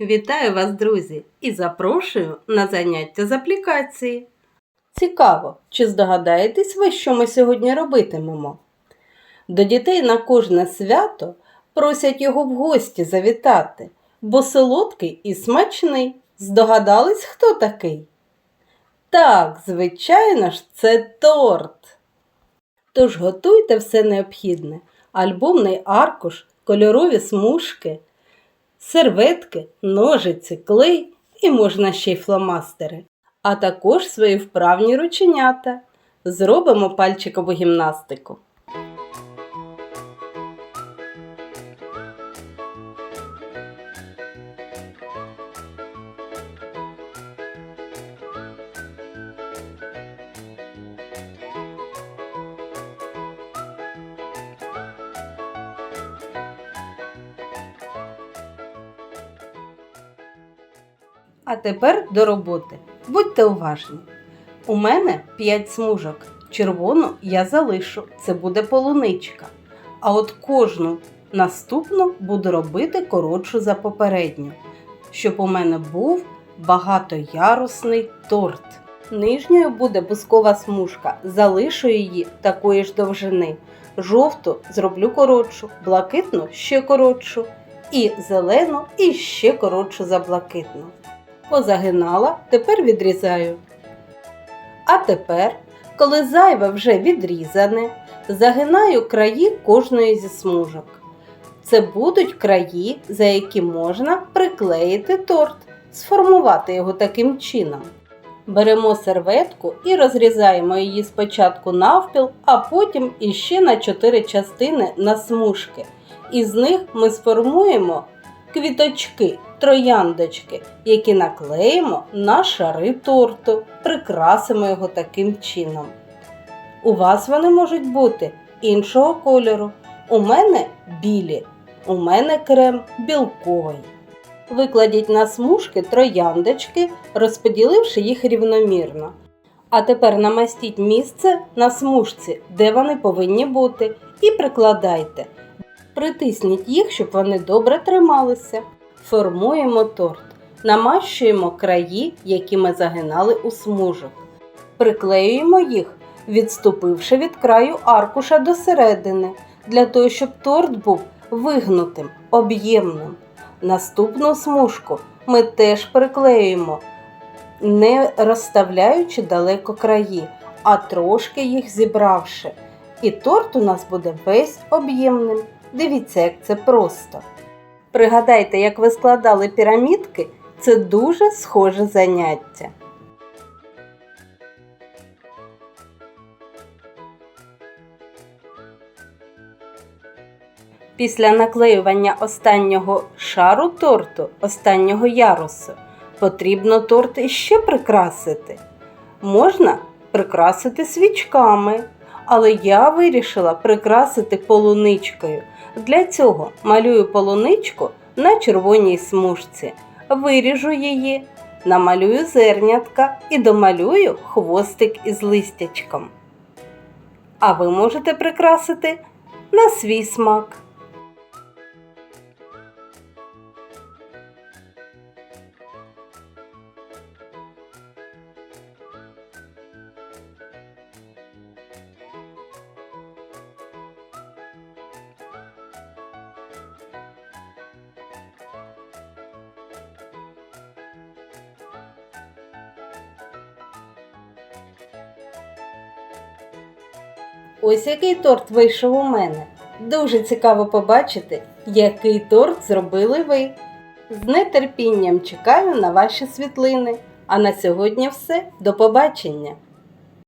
Вітаю вас, друзі, і запрошую на заняття з аплікації. Цікаво, чи здогадаєтесь ви, що ми сьогодні робитимемо? До дітей на кожне свято просять його в гості завітати, бо солодкий і смачний. Здогадались, хто такий? Так, звичайно ж, це торт. Тож готуйте все необхідне: альбомний аркуш, кольорові смужки, серветки, ножиці, клей і можна ще й фломастери, а також свої вправні рученята. Зробимо пальчикову гімнастику. А тепер до роботи. Будьте уважні. У мене 5 смужок. Червону я залишу, це буде полуничка. А от кожну наступну буду робити коротшу за попередню, щоб у мене був багатоярусний торт. Нижньою буде бускова смужка, залишу її такої ж довжини. Жовту зроблю коротшу, блакитну ще коротшу, і зелену і ще коротшу за блакитну позагинала, тепер відрізаю. А тепер, коли зайве вже відрізане, загинаю краї кожної зі смужок. Це будуть краї, за які можна приклеїти торт, сформувати його таким чином. Беремо серветку і розрізаємо її спочатку навпіл, а потім іще на 4 частини на смужки. Із них ми сформуємо квіточки, трояндочки, які наклеїмо на шари торту, прикрасимо його таким чином. У вас вони можуть бути іншого кольору. У мене білі, у мене крем білковий. Викладіть на смужки трояндочки, розподіливши їх рівномірно. А тепер намастіть місце на смужці, де вони повинні бути, і прикладайте. Притисніть їх, щоб вони добре трималися. Формуємо торт. Намащуємо краї, які ми загинали у смужок. Приклеюємо їх, відступивши від краю аркуша до середини, для того, щоб торт був вигнутим, об'ємним. Наступну смужку ми теж приклеюємо, не розставляючи далеко краї, а трошки їх зібравши. І торт у нас буде весь об'ємним. Дивіться, як це просто. Пригадайте, як ви складали пірамідки, це дуже схоже заняття. Після наклеювання останнього шару торту, останнього ярусу, потрібно торт іще прикрасити. Можна прикрасити свічками, але я вирішила прикрасити полуничкою. Для цього малюю полуничку на червоній смужці, виріжу її, намалюю зернятка і домалюю хвостик із листячком. А ви можете прикрасити на свій смак. Ось який торт вийшов у мене. Дуже цікаво побачити, який торт зробили ви. З нетерпінням чекаю на ваші світлини. А на сьогодні все. До побачення!